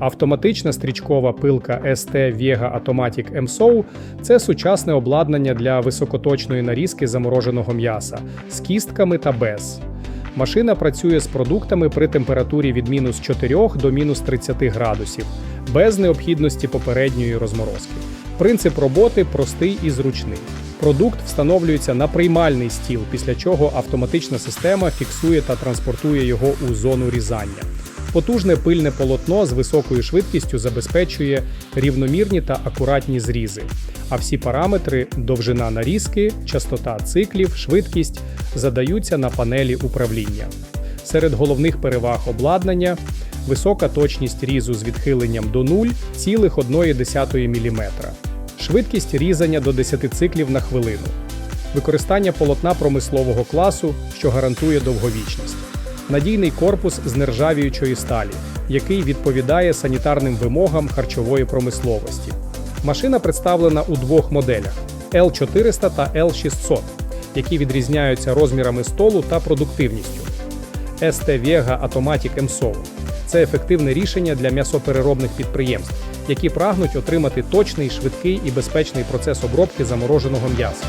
Автоматична стрічкова пилка ST Vega Automatic MSOW – це сучасне обладнання для високоточної нарізки замороженого м'яса з кістками та без. Машина працює з продуктами при температурі від мінус 4 до мінус 30 градусів, без необхідності попередньої розморозки. Принцип роботи простий і зручний. Продукт встановлюється на приймальний стіл, після чого автоматична система фіксує та транспортує його у зону різання. Потужне пильне полотно з високою швидкістю забезпечує рівномірні та акуратні зрізи. А всі параметри довжина нарізки, частота циклів, швидкість задаються на панелі управління. Серед головних переваг обладнання висока точність різу з відхиленням до 0,1 мм, швидкість різання до 10 циклів на хвилину, використання полотна промислового класу, що гарантує довговічність, надійний корпус з нержавіючої сталі, який відповідає санітарним вимогам харчової промисловості. Машина представлена у двох моделях L400 та L600, які відрізняються розмірами столу та продуктивністю. ST Vega Automatic MSOW – це ефективне рішення для м'ясопереробних підприємств, які прагнуть отримати точний, швидкий і безпечний процес обробки замороженого м'яса.